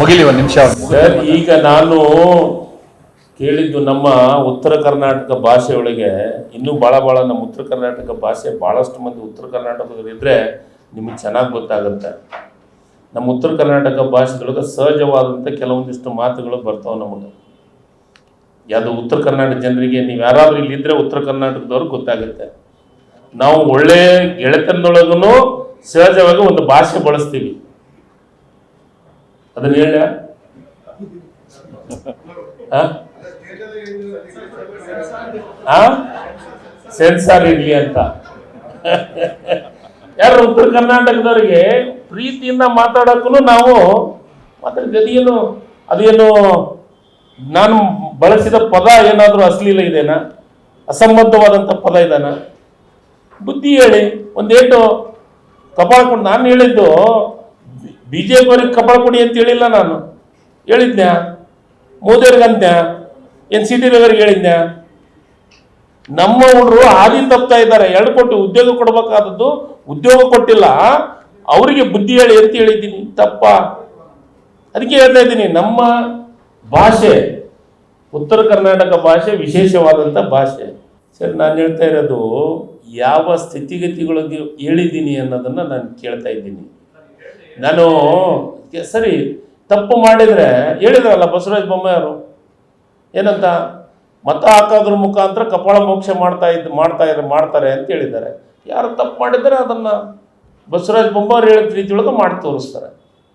ಮುಗಿಲಿ ಒಂದು ನಿಮಿಷ. ಸರ್ ಈಗ ನಾನು ಕೇಳಿದ್ದು ನಮ್ಮ ಉತ್ತರ ಕರ್ನಾಟಕ ಭಾಷೆಯೊಳಗೆ ಇನ್ನೂ ಭಾಳ ಭಾಳ ನಮ್ಮ ಉತ್ತರ ಕರ್ನಾಟಕ ಭಾಷೆ ಭಾಳಷ್ಟು ಮಂದಿ ಉತ್ತರ ಕರ್ನಾಟಕದಲ್ಲಿದ್ದರೆ ನಿಮಗೆ ಚೆನ್ನಾಗಿ ಗೊತ್ತಾಗುತ್ತೆ. ನಮ್ಮ ಉತ್ತರ ಕರ್ನಾಟಕ ಭಾಷೆದೊಳಗೆ ಸಹಜವಾದಂಥ ಕೆಲವೊಂದಿಷ್ಟು ಮಾತುಗಳು ಬರ್ತಾವೆ ನಮಗೆ. ಯಾವುದು ಉತ್ತರ ಕರ್ನಾಟಕ ಜನರಿಗೆ ನೀವು ಯಾರಾದರೂ ಇಲ್ಲಿದ್ದರೆ ಉತ್ತರ ಕರ್ನಾಟಕದವ್ರಿಗೆ ಗೊತ್ತಾಗುತ್ತೆ. ನಾವು ಒಳ್ಳೆ ಗೆಳೆತನದೊಳಗೂ ಸಹಜವಾಗಿ ಒಂದು ಭಾಷೆ ಬಳಸ್ತೀವಿ. ಅದನ್ನ ಹೇಳ. ಸೆನ್ಸಾರ್ ಇರ್ಲಿ ಅಂತ. ಯಾರು ಉತ್ತರ ಕರ್ನಾಟಕದವರಿಗೆ ಪ್ರೀತಿಯಿಂದ ಮಾತಾಡೋಕ್ಕೂ ನಾವು ಮಾತ್ರ ಅದೇನು ಅದೇನು ನಾನು ಬಳಸಿದ ಪದ ಏನಾದರೂ ಅಶ್ಲೀಲ ಇದೆನಾ? ಅಸಂಬದ್ಧವಾದಂಥ ಪದ ಇದಾನ? ಬುದ್ಧಿ ಹೇಳಿ, ಒಂದೇಟು ಕಪಾಳ ಕೊಡು ನಾನು ಹೇಳಿದ್ದು ಬಿ ಜೆ ಕಪಾಳ ಕೊಡಿ ಅಂತ ಹೇಳಿಲ್ಲ ನಾನು. ಹೇಳಿದ್ನ್ಯಾ? ಮೋದಿಯವ್ರಿಗೆ ಅಂತ ಏನು ಸಿ ಟಿ ರವಿಯವ್ರಿಗೆ ಹೇಳಿದ್ನ್ಯಾ? ನಮ್ಮ ಹುಡುಗರು ಹಾದಿ ತಪ್ತಾ ಇದ್ದಾರೆ. ಎರಡು ಕೋಟಿ ಉದ್ಯೋಗ ಕೊಡಬೇಕಾದದ್ದು ಉದ್ಯೋಗ ಕೊಟ್ಟಿಲ್ಲ. ಅವರಿಗೆ ಬುದ್ಧಿ ಹೇಳಿ ಅಂತ ಹೇಳಿದ್ದೀನಿ. ತಪ್ಪ. ಅದಕ್ಕೆ ಹೇಳ್ತಾ ಇದ್ದೀನಿ, ನಮ್ಮ ಭಾಷೆ, ಉತ್ತರ ಕರ್ನಾಟಕ ಭಾಷೆ ವಿಶೇಷವಾದಂಥ ಭಾಷೆ. ಸರ್, ನಾನು ಹೇಳ್ತಾ ಇರೋದು ಯಾವ ಸ್ಥಿತಿಗತಿಗಳಿಗೆ ಹೇಳಿದ್ದೀನಿ ಅನ್ನೋದನ್ನು ನಾನು ಕೇಳ್ತಾ ಇದ್ದೀನಿ. ನಾನು ಸರಿ, ತಪ್ಪು ಮಾಡಿದರೆ ಹೇಳಿದ್ರಲ್ಲ ಬಸವರಾಜ ಬೊಮ್ಮೆಯವರು. ಏನಂತ? ಮತ ಹಾಕೋದ್ರ ಮುಖಾಂತರ ಕಪಾಳ ಮೋಕ್ಷ ಮಾಡ್ತಾ ಇದ್ದು ಮಾಡ್ತಾ ಇದ್ರೆ ಮಾಡ್ತಾರೆ ಅಂತ ಹೇಳಿದ್ದಾರೆ. ಯಾರು ತಪ್ಪು ಮಾಡಿದರೆ ಅದನ್ನು ಬಸವರಾಜ ಬೊಮ್ಮಾಯಿ ಹೇಳಿದ ರೀತಿಯೊಳಗೆ ಮಾಡಿ ತೋರಿಸ್ತಾರೆ.